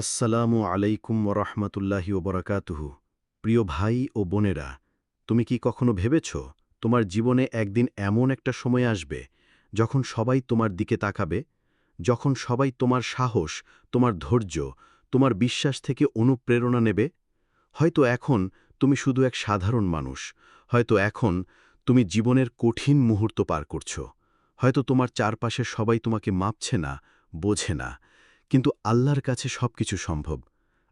আসসালামু আলাইকুম ওরহমতুল্লাহি ওবরাকাতুহু প্রিয় ভাই ও বোনেরা, তুমি কি কখনো ভেবেছ তোমার জীবনে একদিন এমন একটা সময় আসবে যখন সবাই তোমার দিকে তাকাবে? যখন সবাই তোমার সাহস, তোমার ধৈর্য, তোমার বিশ্বাস থেকে অনুপ্রেরণা নেবে? হয়তো এখন তুমি শুধু এক সাধারণ মানুষ, হয়তো এখন তুমি জীবনের কঠিন মুহূর্ত পার করছ, হয়তো তোমার চারপাশে সবাই তোমাকে মাপছে না, বোঝে না কিন্তু আল্লাহর কাছে সবকিছু সম্ভব।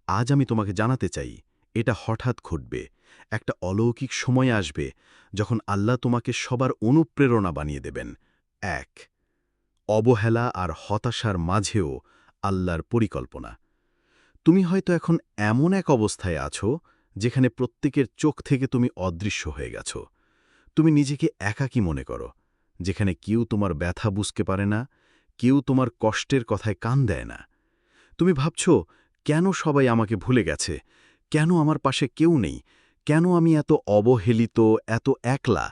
আজ আমি তোমাকে জানাতে চাই, এটা হঠাৎ ঘটবে। একটা অলৌকিক সময় আসবে যখন আল্লাহ তোমাকে সবার অনুপ্রেরণা বানিয়ে দেবেন। এক, অবহেলা আর হতাশার মাঝেও আল্লাহর পরিকল্পনা। তুমি হয়তো এখন এমন এক অবস্থায় আছো যেখানে প্রত্যেকের চোখ থেকে তুমি অদৃশ্য হয়ে গেছ। তুমি নিজেকে একাকী মনে করো, যেখানে কেউ তোমার ব্যথা বুঝতে পারে না, কেউ তোমার কষ্টের কথায় কান দেয় না। তুমি ভাবছ, কেন সবাই আমাকে ভুলে গেছে? কেন আমার পাশে কেউ নেই? কেন আমি এত অবহেলিত, এত একলা?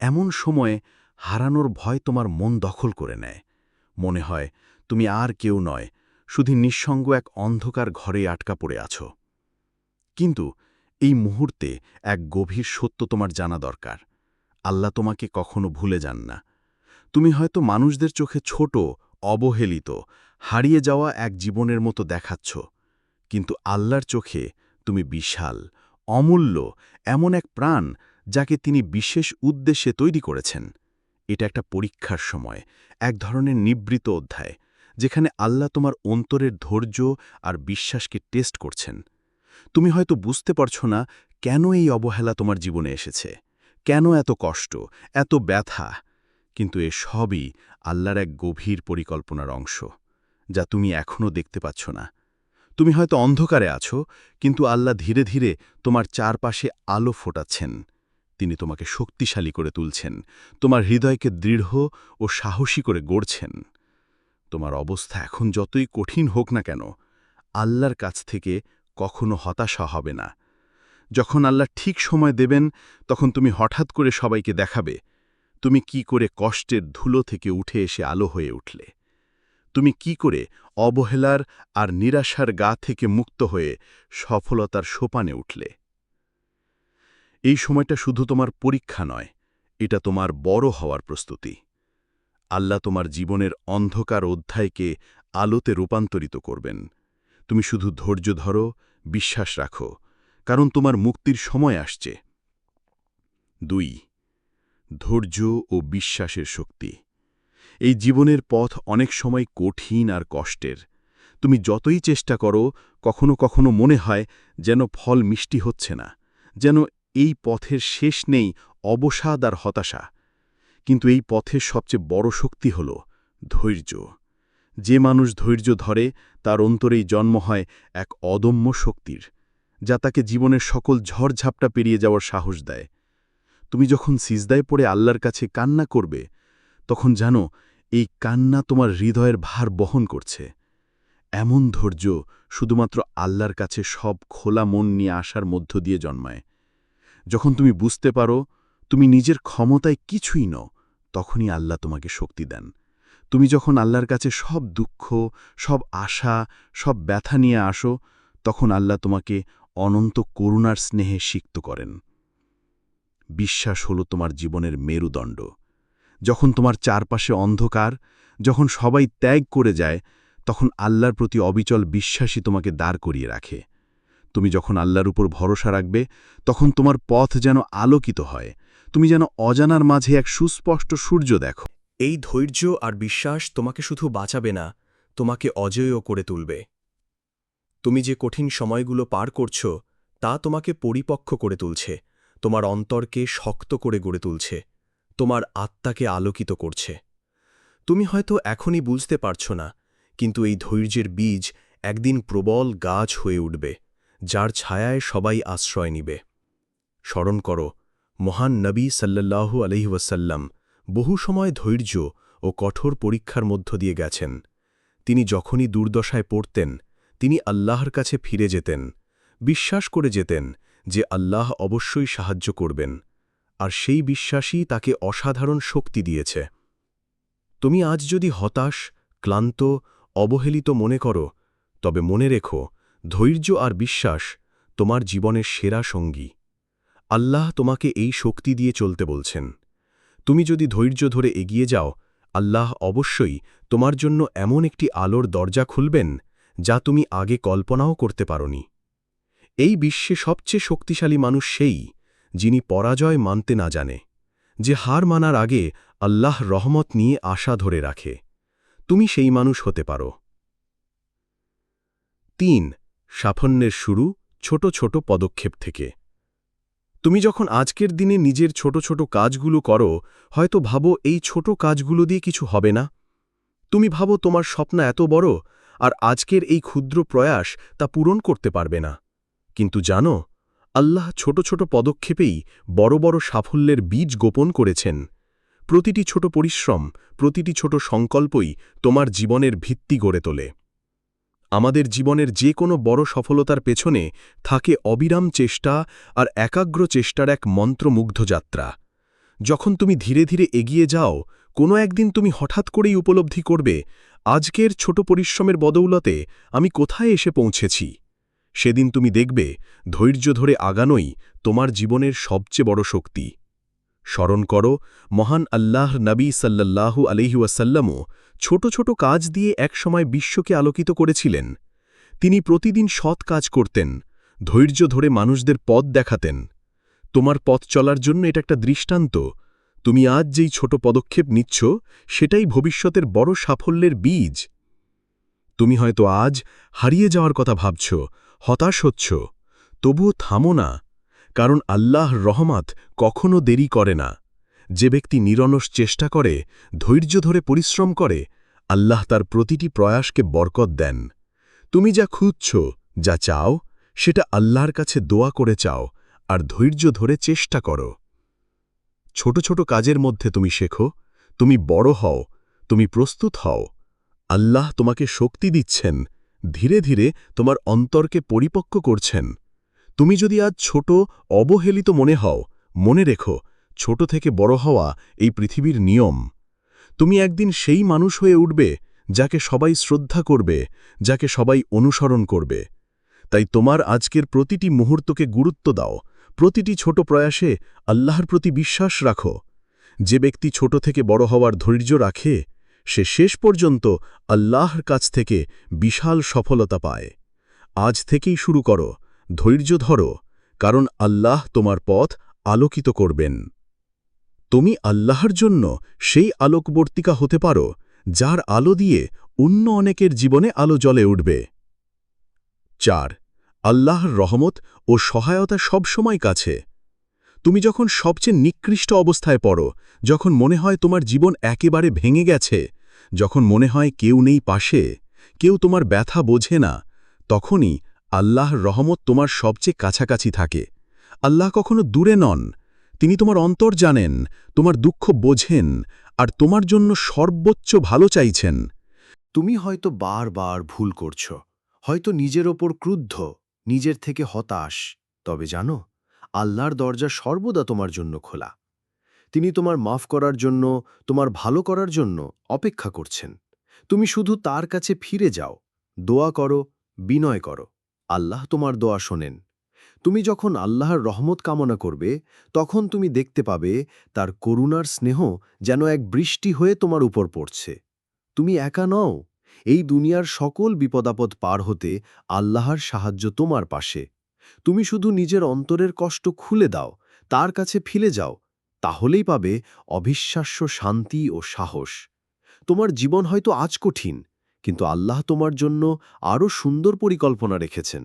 এমন সময়ে হারানোর ভয় তোমার মন দখল করে নেয়। মনে হয়, তুমি আর কেউ নয়, শুধু নিঃসঙ্গ এক অন্ধকার ঘরে আটকা পড়ে আছো। কিন্তু এই মুহূর্তে এক গভীর সত্য তোমার জানা দরকার। আল্লাহ তোমাকে কখনো ভুলে যান না। তুমি হয়তো মানুষদের চোখে ছোট, অবহেলিত হারিয়ে যাওয়া এক জীবনের মতো দেখাচ্ছ, কিন্তু আল্লাহর চোখে তুমি বিশাল, অমূল্য, এমন এক প্রাণ যাকে তিনি বিশেষ উদ্দেশ্যে তৈরি করেছেন। এটা একটা পরীক্ষার সময়, এক ধরনের নিবৃত অধ্যায়, যেখানে আল্লাহ তোমার অন্তরের ধৈর্য আর বিশ্বাসকে টেস্ট করছেন। তুমি হয়তো বুঝতে পারছ না কেন এই অবহেলা তোমার জীবনে এসেছে, কেন এত কষ্ট, এত ব্যথা, কিন্তু এ সবই আল্লাহর এক গভীর পরিকল্পনার অংশ। যা তুমি এখনও দেখতে পাচ্ছ না। তুমি হয়তো অন্ধকারে আছো, কিন্তু আল্লাহ ধীরে ধীরে তোমার চারপাশে আলো ফোটাচ্ছেন। তিনি তোমাকে শক্তিশালী করে তুলছেন, তোমার হৃদয়কে দৃঢ় ও সাহসী করে গড়ছেন। তোমার অবস্থা এখন যতই কঠিন হোক না কেন, আল্লাহর কাছ থেকে কখনো হতাশা হবে না। যখন আল্লাহ ঠিক সময় দেবেন, তখন তুমি হঠাৎ করে সবাইকে দেখাবে। তুমি কি করে কষ্টের ধুলো থেকে উঠে এসে আলো হয়ে উঠলে। তুমি কি করে অবহেলার আর নিরাশার গা থেকে মুক্ত হয়ে সফলতার সোপানে উঠলে? এই সময়টা শুধু তোমার পরীক্ষা নয়, এটা তোমার বড় হওয়ার প্রস্তুতি। আল্লাহ তোমার জীবনের অন্ধকার অধ্যায়কে আলোতে রূপান্তরিত করবেন। তুমি শুধু ধৈর্য ধরো, বিশ্বাস রাখো, কারণ তোমার মুক্তির সময় আসছে। দুই, ধৈর্য ও বিশ্বাসের শক্তি। এই জীবনের পথ অনেক সময় কঠিন আর কষ্টের। তুমি যতই চেষ্টা করো, কখনো কখনো মনে হয় যেন ফল মিষ্টি হচ্ছে না, যেন এই পথের শেষ নেই অবসাদ আর হতাশা। কিন্তু এই পথের সবচেয়ে বড় শক্তি হল ধৈর্য। যে মানুষ ধৈর্য ধরে, তার অন্তরেই জন্ম হয় এক অদম্য শক্তির, যা তাকে জীবনের সকল ঝড়ঝাপটা পেরিয়ে যাওয়ার সাহস দেয়। তুমি যখন সিজদায় পড়ে আল্লাহর কাছে কান্না করবে, তখন জানো এই কান্না তোমার হৃদয়ের ভার বহন করছে। এমন ধৈর্য শুধুমাত্র আল্লাহর কাছে সব খোলা মন নিয়ে আসার মধ্য দিয়ে জন্মায়। যখন তুমি বুঝতে পারো তুমি নিজের ক্ষমতায় কিছুই নও, তখনই আল্লাহ তোমাকে শক্তি দেন। তুমি যখন আল্লাহর কাছে সব দুঃখ, সব আশা, সব ব্যথা নিয়ে আসো, তখন আল্লাহ তোমাকে অনন্ত করুণার স্নেহে সিক্ত করেন। বিশ্বাস হলো তোমার জীবনের মেরুদণ্ড। যখন তোমার চারপাশে অন্ধকার, যখন সবাই ত্যাগ করে যায়, তখন আল্লাহর প্রতি অবিচল বিশ্বাসী তোমাকে দাঁড় করিয়ে রাখে। তুমি যখন আল্লাহর উপর ভরসা রাখবে, তখন তোমার পথ যেন আলোকিত হয়। তুমি যেন অজানার মাঝে এক সুস্পষ্ট সূর্য দেখো। এই ধৈর্য আর বিশ্বাস তোমাকে শুধু বাঁচাবে না, তোমাকে অজেয় করে তুলবে। তুমি যে কঠিন সময়গুলো পার করছ, তা তোমাকে পরিপক্ক করে তুলছে। তোমার অন্তরকে শক্ত করে গড়ে তুলছে। তোমার আত্মাকে আলোকিত করছে। তুমি হয়তো এখনই বুঝতে পারছ না, কিন্তু এই ধৈর্যের বীজ একদিন প্রবল গাছ হয়ে উঠবে, যার ছায়ায় সবাই আশ্রয় নিবে। স্মরণ করো, মহান নবী সাল্লাল্লাহু আলহিউসাল্লাম বহু সময় ধৈর্য ও কঠোর পরীক্ষার মধ্য দিয়ে গেছেন। তিনি যখনই দুর্দশায় পড়তেন, তিনি আল্লাহর কাছে ফিরে যেতেন, বিশ্বাস করে যেতেন যে আল্লাহ অবশ্যই সাহায্য করবেন। আর সেই বিশ্বাসই তাকে অসাধারণ শক্তি দিয়েছে। তুমি আজ যদি হতাশ, ক্লান্ত, অবহেলিত মনে করো, তবে মনে রেখো, ধৈর্য আর বিশ্বাস তোমার জীবনের সেরা সঙ্গী। আল্লাহ তোমাকে এই শক্তি দিয়ে চলতে বলছেন। তুমি যদি ধৈর্য ধরে এগিয়ে যাও, আল্লাহ অবশ্যই তোমার জন্য এমন একটি আলোর দরজা খুলবেন যা তুমি আগে কল্পনাও করতে পারনি। এই বিশ্বে সবচেয়ে শক্তিশালী মানুষ সেই যিনি পরাজয় মানতে না জানে, যে হার মানার আগে আল্লাহ রহমত নিয়ে আশা ধরে রাখে। তুমি সেই মানুষ হতে পারো। তিন, সাফল্যের শুরু ছোট ছোট পদক্ষেপ থেকে। তুমি যখন আজকের দিনে নিজের ছোট ছোট কাজগুলো করো, হয়তো ভাবো এই ছোট কাজগুলো দিয়ে কিছু হবে না। তুমি ভাবো তোমার স্বপ্ন এত বড়, আর আজকের এই ক্ষুদ্র প্রয়াস তা পূরণ করতে পারবে না। কিন্তু জানো আল্লাহ ছোট ছোট পদক্ষেপেই বড় বড় সাফল্যের বীজ গোপন করেছেন। প্রতিটি ছোট পরিশ্রম, প্রতিটি ছোট সংকল্পই তোমার জীবনের ভিত্তি গড়ে তোলে। আমাদের জীবনের যে কোনো বড় সফলতার পেছনে থাকে অবিরাম চেষ্টা আর একাগ্র চেষ্টার এক মন্ত্রমুগ্ধ যাত্রা। যখন তুমি ধীরে ধীরে এগিয়ে যাও, কোনো একদিন তুমি হঠাৎ করেই উপলব্ধি করবে, আজকের ছোট পরিশ্রমের বদৌলতে আমি কোথায় এসে পৌঁছেছি? সেদিন তুমি দেখবে ধৈর্য ধরে আগানোই তোমার জীবনের সবচেয়ে বড় শক্তি। স্মরণ করো, মহান আল্লাহ নবী সাল্লাল্লাহু আলহিউসাল্লামও ছোট ছোট কাজ দিয়ে একসময় বিশ্বকে আলোকিত করেছিলেন। তিনি প্রতিদিন সৎ কাজ করতেন, ধৈর্য ধরে মানুষদের পথ দেখাতেন। তোমার পথ চলার জন্য এটা একটা দৃষ্টান্ত। তুমি আজ যেই ছোট পদক্ষেপ নিচ্ছ, সেটাই ভবিষ্যতের বড় সাফল্যের বীজ। তুমি হয়তো আজ হারিয়ে যাওয়ার কথা ভাবছ হতাশ হচ্ছ, তবুও থামো না, কারণ আল্লাহ রহমাত কখনো দেরি করে না। যে ব্যক্তি নিরনস চেষ্টা করে, ধৈর্য ধরে পরিশ্রম করে, আল্লাহ তার প্রতিটি প্রয়াসকে বরকত দেন। তুমি যা খুঁজছ, যা চাও, সেটা আল্লাহর কাছে দোয়া করে চাও, আর ধৈর্য ধরে চেষ্টা করো। ছোট ছোট কাজের মধ্যে তুমি শেখো, তুমি বড় হও, তুমি প্রস্তুত হও। আল্লাহ তোমাকে শক্তি দিচ্ছেন ধীরে ধীরে তোমার অন্তরকে পরিপক্ক করছেন। তুমি যদি আজ ছোট, অবহেলিত মনে হও, মনে রেখো, ছোট থেকে বড় হওয়া এই পৃথিবীর নিয়ম। তুমি একদিন সেই মানুষ হয়ে উঠবে, যাকে সবাই শ্রদ্ধা করবে, যাকে সবাই অনুসরণ করবে। তাই তোমার আজকের প্রতিটি মুহূর্তকে গুরুত্ব দাও, প্রতিটি ছোট প্রয়াসে আল্লাহর প্রতি বিশ্বাস রাখো। যে ব্যক্তি ছোট থেকে বড় হওয়ার ধৈর্য রাখে সে শেষ পর্যন্ত আল্লাহর কাছ থেকে বিশাল সফলতা পায়। আজ থেকেই শুরু করো, ধৈর্য ধরো, কারণ আল্লাহ তোমার পথ আলোকিত করবেন। তুমি আল্লাহর জন্য সেই আলোকবর্তিকা হতে পারো, যার আলো দিয়ে অন্য অনেকের জীবনে আলো জ্বলে উঠবে। চার, আল্লাহর রহমত ও সহায়তা সবসময় কাছে। তুমি যখন সবচেয়ে নিকৃষ্ট অবস্থায় পড়ো, যখন মনে হয় তোমার জীবন একেবারে ভেঙে গেছে, যখন মনে হয় কেউ নেই পাশে, কেউ তোমার ব্যথা বোঝে না, তখনই আল্লাহর রহমত তোমার সবচেয়ে কাছাকাছি থাকে। আল্লাহ কখনো দূরে নন, তিনি তোমার অন্তর জানেন, তোমার দুঃখ বোঝেন, আর তোমার জন্য সর্বোচ্চ ভালো চাইছেন। তুমি হয়তো বারবার ভুল করছ, হয়তো নিজের ওপর ক্রুদ্ধ, নিজের থেকে হতাশ, তবে জানো আল্লাহর দরজা সর্বদা তোমার জন্য খোলা। তিনি তোমার মাফ করার জন্য, তোমার ভালো করার জন্য অপেক্ষা করছেন। তুমি শুধু তার কাছে ফিরে যাও, দোয়া করো, বিনয় করো, আল্লাহ তোমার দোয়া শোনেন। তুমি যখন আল্লাহর রহমত কামনা করবে, তখন তুমি দেখতে পাবে তার করুণার স্নেহ যেন এক বৃষ্টি হয়ে তোমার উপর পড়ছে। তুমি একা নও, এই দুনিয়ার সকল বিপদাপদ পার হতে আল্লাহর সাহায্য তোমার পাশে। তুমি শুধু নিজের অন্তরের কষ্ট খুলে দাও, তার কাছে ফিরে যাও, তাহলেই পাবে অবিশ্বাস্য শান্তি ও সাহস। তোমার জীবন হয়তো আজ কঠিন, কিন্তু আল্লাহ তোমার জন্য আরও সুন্দর পরিকল্পনা রেখেছেন।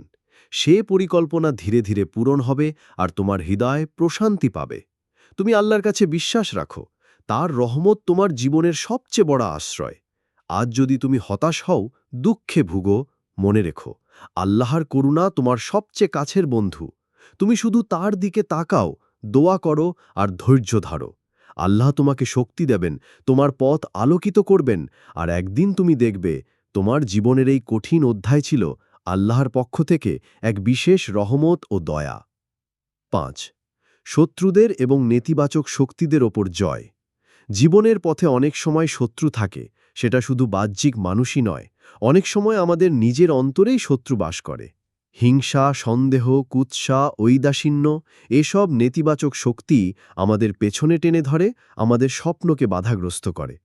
সে পরিকল্পনা ধীরে ধীরে পূরণ হবে আর তোমার হৃদয় প্রশান্তি পাবে। তুমি আল্লাহর কাছে বিশ্বাস রাখো, তার রহমত তোমার জীবনের সবচেয়ে বড় আশ্রয়। আজ যদি তুমি হতাশ হও, দুঃখে ভুগো, মনে রেখো। আল্লাহর করুণা তোমার সবচেয়ে কাছের বন্ধু। তুমি শুধু তার দিকে তাকাও, দোয়া করো আর ধৈর্য ধারো। আল্লাহ তোমাকে শক্তি দেবেন, তোমার পথ আলোকিত করবেন আর একদিন তুমি দেখবে তোমার জীবনের এই কঠিন অধ্যায় ছিল আল্লাহর পক্ষ থেকে এক বিশেষ রহমত ও দয়া। পাঁচ, শত্রুদের এবং নেতিবাচক শক্তিদের ওপর জয়। জীবনের পথে অনেক সময় শত্রু থাকে, সেটা শুধু বাহ্যিক মানুষই নয় অনেক সময় আমাদের নিজের অন্তরেই শত্রু বাস করে। হিংসা, সন্দেহ, কুৎসা ঐদাসীন্য এসব নেতিবাচক শক্তি আমাদের পেছনে টেনে ধরে, আমাদের স্বপ্নকে বাধাগ্রস্ত করে।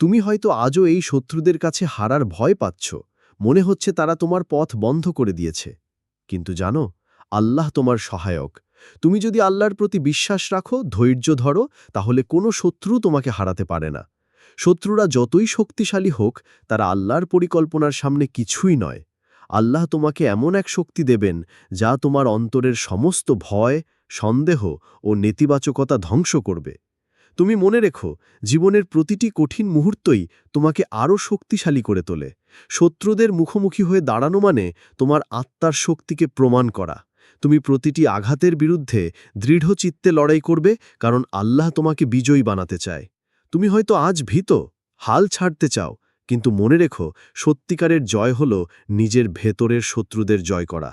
তুমি হয়তো আজও এই শত্রুদের কাছে হারার ভয় পাচ্ছ। মনে হচ্ছে তারা তোমার পথ বন্ধ করে দিয়েছে। কিন্তু জানো, আল্লাহ তোমার সহায়ক। তুমি যদি আল্লাহর প্রতি বিশ্বাস রাখো, ধৈর্য ধরো, তাহলে কোনো শত্রু তোমাকে হারাতে পারে না। শত্রুরা যতই শক্তিশালী হোক, তারা আল্লাহর পরিকল্পনার সামনে কিছুই নয়। আল্লাহ তোমাকে এমন এক শক্তি দেবেন, যা তোমার অন্তরের সমস্ত ভয়, সন্দেহ ও নেতিবাচকতা ধ্বংস করবে। তুমি মনে রেখো, জীবনের প্রতিটি কঠিন মুহূর্তই তোমাকে আরও শক্তিশালী করে তোলে। শত্রুদের মুখোমুখি হয়ে দাঁড়ানো মানে তোমার আত্মার শক্তিকে প্রমাণ করা। তুমি প্রতিটি আঘাতের বিরুদ্ধে দৃঢ় চিত্তে লড়াই করবে, কারণ আল্লাহ তোমাকে বিজয়ী বানাতে চায়। তুমি হয়তো আজ ভীত, হাল ছাড়তে চাও, কিন্তু মনে রেখো, সত্যিকারের জয় হল নিজের ভেতরের শত্রুদের জয় করা।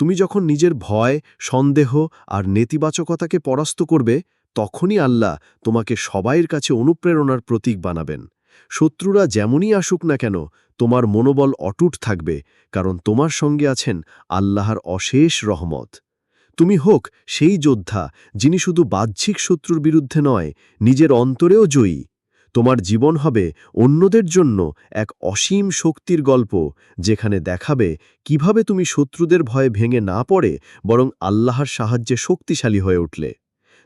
তুমি যখন নিজের ভয়, সন্দেহ আর নেতিবাচকতাকে পরাস্ত করবে, তখনই আল্লাহ তোমাকে সবাইয়ের কাছে অনুপ্রেরণার প্রতীক বানাবেন। শত্রুরা যেমনই আসুক না কেন, তোমার মনোবল অটুট থাকবে, কারণ তোমার সঙ্গে আছেন আল্লাহর অশেষ রহমত। তুমি হোক সেই যোদ্ধা, যিনি শুধু বাহ্যিক শত্রুর বিরুদ্ধে নয়, নিজের অন্তরেও জয়ী। তোমার জীবন হবে অন্যদের জন্য এক অসীম শক্তির গল্প, যেখানে দেখাবে কীভাবে তুমি শত্রুদের ভয়ে ভেঙে না পড়ে, বরং আল্লাহর সাহায্যে শক্তিশালী হয়ে উঠলে।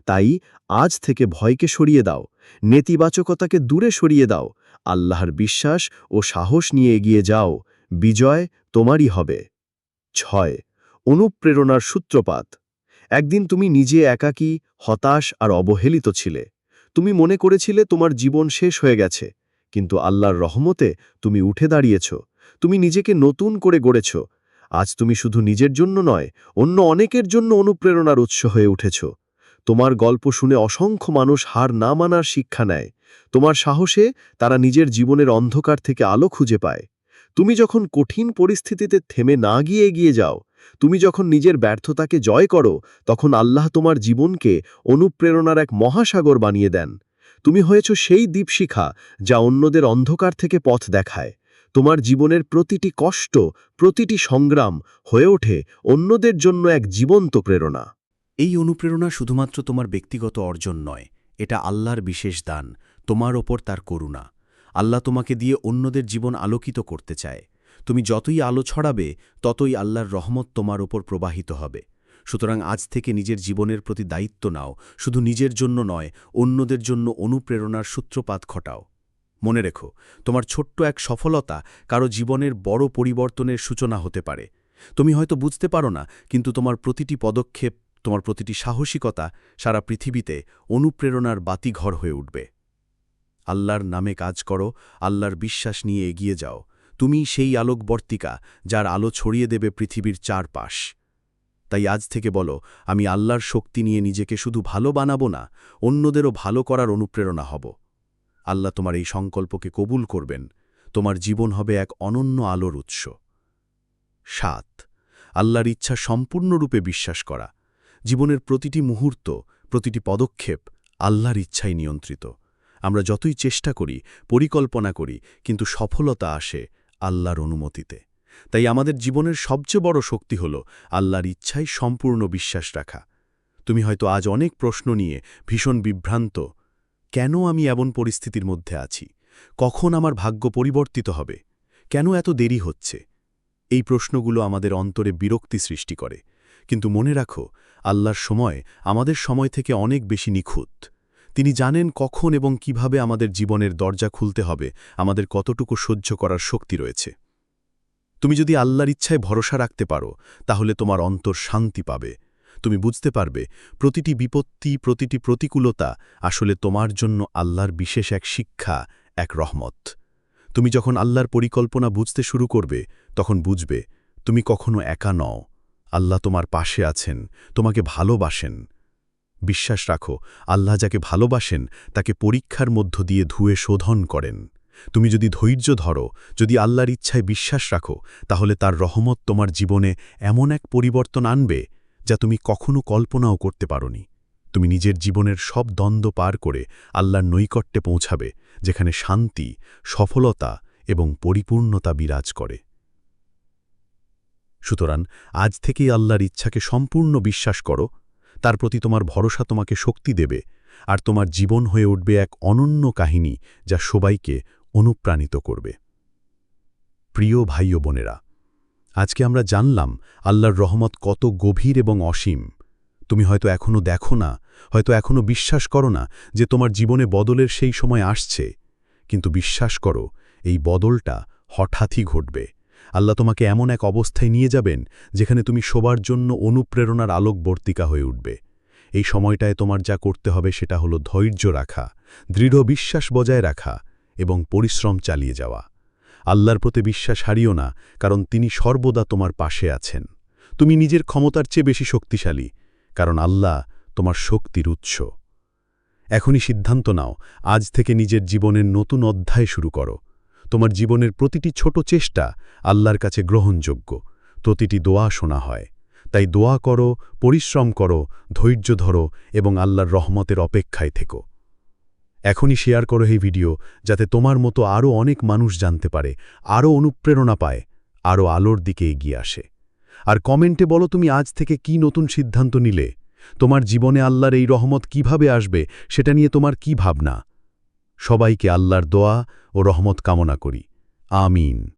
তাই আজ থেকে ভয়কে সরিয়ে দাও, নেতিবাচকতাকে দূরে সরিয়ে দাও, আল্লাহর বিশ্বাস ও সাহস নিয়ে এগিয়ে যাও, বিজয় তোমারই হবে। ছয় অনুপ্রেরণার সূত্রপাত একদিন তুমি নিজে একাকী, হতাশ আর অবহেলিত ছিলে। তুমি মনে করেছিলে তোমার জীবন শেষ হয়ে গেছে, কিন্তু আল্লাহর রহমতে তুমি উঠে দাঁড়িয়েছ। তুমি নিজেকে নতুন করে গড়েছ। আজ তুমি শুধু নিজের জন্য নয়, অন্য অনেকের জন্য অনুপ্রেরণার উৎস হয়ে উঠেছ। তোমার গল্প শুনে অসংখ্য মানুষ হার না মানার শিক্ষা নেয়। তোমার সাহসে তারা নিজের জীবনের অন্ধকার থেকে আলো খুঁজে পায়। তুমি যখন কঠিন পরিস্থিতিতে থেমে না গিয়ে এগিয়ে যাও তুমি যখন নিজের ব্যর্থতাকে জয় করো, তখন আল্লাহ তোমার জীবনকে অনুপ্রেরণার এক মহাসাগর বানিয়ে দেন। তুমি হয়েছ সেই দীপশিখা যা অন্যদের অন্ধকার থেকে পথ দেখায়। তোমার জীবনের প্রতিটি কষ্ট, প্রতিটি সংগ্রাম হয়ে ওঠে অন্যদের জন্য এক জীবন্ত প্রেরণা। এই অনুপ্রেরণা শুধুমাত্র তোমার ব্যক্তিগত অর্জন নয়, এটা আল্লাহর বিশেষ দান, তোমার ওপর তার করুণা। আল্লাহ তোমাকে দিয়ে অন্যদের জীবন আলোকিত করতে চায়। তুমি যতই আলো ছড়াবে, ততই আল্লাহর রহমত তোমার ওপর প্রবাহিত হবে। সুতরাং আজ থেকে নিজের জীবনের প্রতি দায়িত্ব নাও, শুধু নিজের জন্য নয়, অন্যদের জন্য অনুপ্রেরণার সূত্রপাত ঘটাও। মনে রেখো, তোমার ছোট্ট এক সফলতা কারও জীবনের বড় পরিবর্তনের সূচনা হতে পারে। তুমি হয়তো বুঝতে পারো না, কিন্তু তোমার প্রতিটি পদক্ষেপ, তোমার প্রতিটি সাহসিকতা সারা পৃথিবীতে অনুপ্রেরণার বাতিঘর হয়ে উঠবে। আল্লাহর নামে কাজ করো, আল্লাহর বিশ্বাস নিয়ে এগিয়ে যাও। তুমি সেই আলোকবর্তিকা যার আলো ছড়িয়ে দেবে পৃথিবীর চারপাশ। তাই আজ থেকে বলো, আমি আল্লাহর শক্তি নিয়ে নিজেকে শুধু ভালো বানাবো না, অন্যদেরও ভালো করার অনুপ্রেরণা হব। আল্লাহ তোমার এই সংকল্পকে কবুল করবেন। তোমার জীবন হবে এক অনন্য আলোর উৎস। সাত, আল্লাহর ইচ্ছা সম্পূর্ণরূপে বিশ্বাস করা। জীবনের প্রতিটি মুহূর্ত, প্রতিটি পদক্ষেপ আল্লাহর ইচ্ছাই নিয়ন্ত্রিত। আমরা যতই চেষ্টা করি, পরিকল্পনা করি, কিন্তু সফলতা আসে আল্লাহর অনুমতিতে। তাই আমাদের জীবনের সবচেয়ে বড় শক্তি হল আল্লাহর ইচ্ছায় সম্পূর্ণ বিশ্বাস রাখা। তুমি হয়তো আজ অনেক প্রশ্ন নিয়ে ভীষণ বিভ্রান্ত, কেন আমি এমন পরিস্থিতির মধ্যে আছি? কখন আমার ভাগ্য পরিবর্তিত হবে? কেন এত দেরি হচ্ছে? এই প্রশ্নগুলো আমাদের অন্তরে বিরক্তি সৃষ্টি করে। কিন্তু মনে রাখো, আল্লাহর সময় আমাদের সময় থেকে অনেক বেশি নিখুঁত। তিনি জানেন কখন এবং কীভাবে আমাদের জীবনের দরজা খুলতে হবে, আমাদের কতটুকু সহ্য করার শক্তি রয়েছে। তুমি যদি আল্লাহর ইচ্ছায় ভরসা রাখতে পারো, তাহলে তোমার অন্তর শান্তি পাবে। তুমি বুঝতে পারবে, প্রতিটি বিপত্তি, প্রতিটি প্রতিকূলতা আসলে তোমার জন্য আল্লাহর বিশেষ এক শিক্ষা, এক রহমত। তুমি যখন আল্লাহর পরিকল্পনা বুঝতে শুরু করবে, তখন বুঝবে, তুমি কখনো একা নও। আল্লাহ তোমার পাশে আছেন, তোমাকে ভালোবাসেন। বিশ্বাস রাখো, আল্লাহ যাকে ভালোবাসেন, তাকে পরীক্ষার মধ্য দিয়ে ধুয়ে শোধন করেন। তুমি যদি ধৈর্য ধরো, যদি আল্লাহর ইচ্ছায় বিশ্বাস রাখো, তাহলে তার রহমত তোমার জীবনে এমন এক পরিবর্তন আনবে, যা তুমি কখনো কল্পনাও করতে পারোনি। তুমি নিজের জীবনের সব দ্বন্দ্ব পার করে আল্লাহর নৈকট্যে পৌঁছাবে, যেখানে শান্তি, সফলতা এবং পরিপূর্ণতা বিরাজ করে। সুতরাং আজ থেকেই আল্লাহর ইচ্ছাকে সম্পূর্ণ বিশ্বাস করো তার প্রতি তোমার ভরসা তোমাকে শক্তি দেবে আর তোমার জীবন হয়ে উঠবে এক অনন্য কাহিনী যা সবাইকে অনুপ্রাণিত করবে। প্রিয় ভাই ও বোনেরা, আজকে আমরা জানলাম আল্লাহর রহমত কত গভীর এবং অসীম। তুমি হয়তো এখনও দেখো না, হয়তো এখনও বিশ্বাস করো না যে তোমার জীবনে বদলের সেই সময় আসছে, কিন্তু বিশ্বাস করো, এই বদলটা হঠাৎই ঘটবে। আল্লাহ তোমাকে এমন এক অবস্থায় নিয়ে যাবেন, যেখানে তুমি সবার জন্য অনুপ্রেরণার আলোকবর্তিকা হয়ে উঠবে। এই সময়টায় তোমার যা করতে হবে সেটা হলো ধৈর্য রাখা, দৃঢ় বিশ্বাস বজায় রাখা এবং পরিশ্রম চালিয়ে যাওয়া। আল্লাহর প্রতি বিশ্বাস হারিও না, কারণ তিনি সর্বদা তোমার পাশে আছেন। তুমি নিজের ক্ষমতার চেয়ে বেশি শক্তিশালী, কারণ আল্লাহ তোমার শক্তির উৎস। এখনই সিদ্ধান্ত নাও, আজ থেকে নিজের জীবনের নতুন অধ্যায় শুরু করো। তোমার জীবনের প্রতিটি ছোট চেষ্টা আল্লাহর কাছে গ্রহণযোগ্য। প্রতিটি দোয়া শোনা হয়। তাই দোয়া করো, পরিশ্রম করো, ধৈর্য ধরো এবং আল্লাহর রহমতের অপেক্ষায় থেকো। এখনই শেয়ার করো এই ভিডিও যাতে তোমার মতো আরও অনেক মানুষ জানতে পারে, আরও অনুপ্রেরণা পায়, আরও আলোর দিকে এগিয়ে আসে। আর কমেন্টে বলো তুমি আজ থেকে কি নতুন সিদ্ধান্ত নিলে? তোমার জীবনে আল্লাহর এই রহমত কীভাবে আসবে সেটা নিয়ে তোমার কি ভাবনা? সবাইকে আল্লাহর দোয়া ও রহমত কামনা করি। আমিন।